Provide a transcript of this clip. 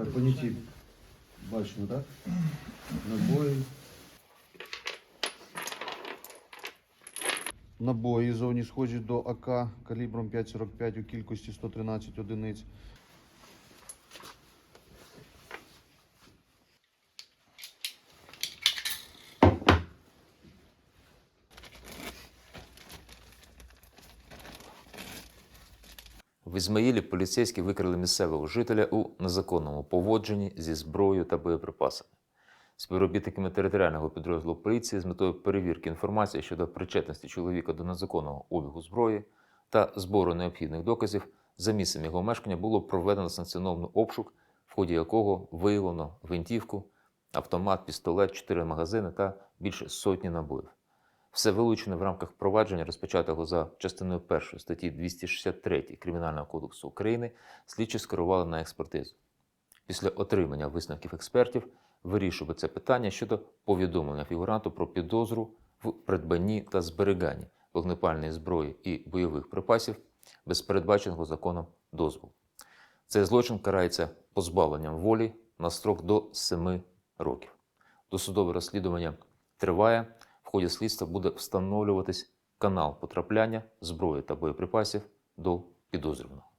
Так, поняті бачимо, так? Набої. Набої зовні схожі до АК калібром 5,45 у кількості 113 одиниць. В Ізмаїлі поліцейські викрили місцевого жителя у незаконному поводженні зі зброєю та боєприпасами. Співробітниками територіального підрозділу поліції з метою перевірки інформації щодо причетності чоловіка до незаконного обігу зброї та збору необхідних доказів за місцем його мешкання було проведено санкціонований обшук, в ході якого виявлено гвинтівку, автомат, пістолет, чотири магазини та більше сотні набоїв. Все вилучене в рамках провадження, розпочатого за частиною 1 статті 263 Кримінального кодексу України, слідчі скерували на експертизу. Після отримання висновків експертів вирішує це питання щодо повідомлення фігуранту про підозру в придбанні та зберіганні вогнепальної зброї і бойових припасів без передбаченого законом дозволу. Цей злочин карається позбавленням волі на строк до 7 років. Досудове розслідування триває. Ході слідства буде встановлюватись канал потрапляння зброї та боєприпасів до підозрюваного.